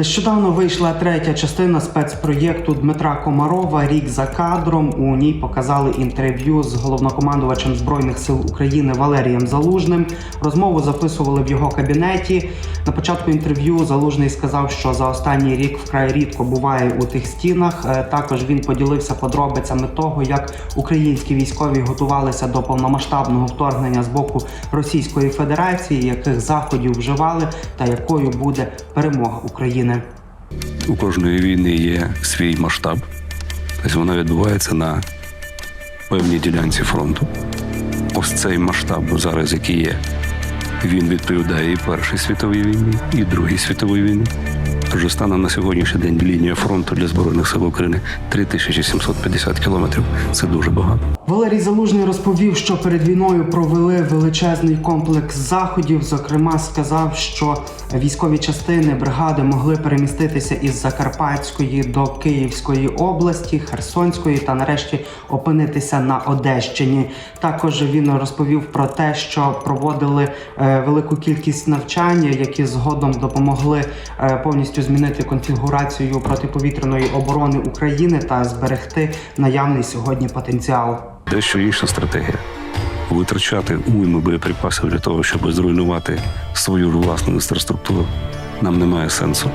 Нещодавно вийшла третя частина спецпроєкту Дмитра Комарова Рік за кадром. У ній показали інтерв'ю з головнокомандувачем збройних сил України Валерієм Залужним. Розмову записували в його кабінеті. На початку інтерв'ю Залужний сказав, що за останній рік вкрай рідко буває у тих стінах. Е, Також він поділився подробицями того, як українські військові готувалися до повномасштабного вторгнення з боку Російської Федерації, яких заходів вживали, та якою буде перемога України. У кожної війни є свій масштаб. Тобто вона відбувається на певній ділянці фронту. Ось цей масштаб зараз, який є, він відповідає і Першій світовій війні, і Другій світовій війні. Тож станом на сьогоднішній день лінія фронту для Збройних сил України 3750 кілометрів. Це дуже багато. Валерій Залужний розповів, що перед війною провели величезний комплекс заходів. Зокрема, сказав, що військові частини бригади могли переміститися із Закарпатської до Київської області, Херсонської та нарешті опинитися на Одещині. Також він розповів про те, що проводили е, велику кількість навчань, які згодом допомогли е, повністю змінити конфігурацію протиповітряної оборони України та зберегти наявний сьогодні потенціал. Дещо інша стратегія. Витрачати уйми боєприпасів для того, щоб зруйнувати свою власну інфраструктуру, нам немає сенсу.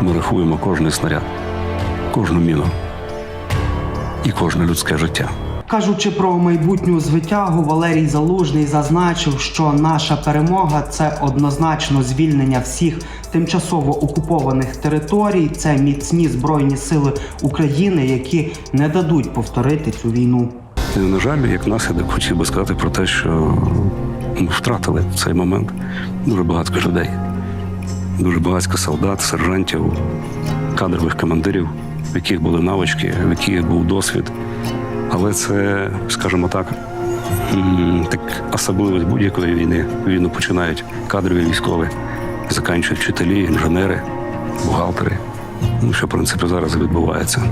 Ми рахуємо кожний снаряд, кожну міну і кожне людське життя. Кажучи про майбутню звитягу, Валерій Залужний зазначив, що наша перемога це однозначно звільнення всіх тимчасово окупованих територій. Це міцні збройні сили України, які не дадуть повторити цю війну. На жаль, як наслідок хотів би сказати про те, що ми втратили в цей момент дуже багато людей, дуже багато солдат, сержантів, кадрових командирів, в яких були навички, в яких був досвід. Але це, скажімо так, так особливість будь-якої війни. Війну починають кадрові військові, заканчують вчителі, інженери, бухгалтери. Ну, що в принципі зараз відбувається.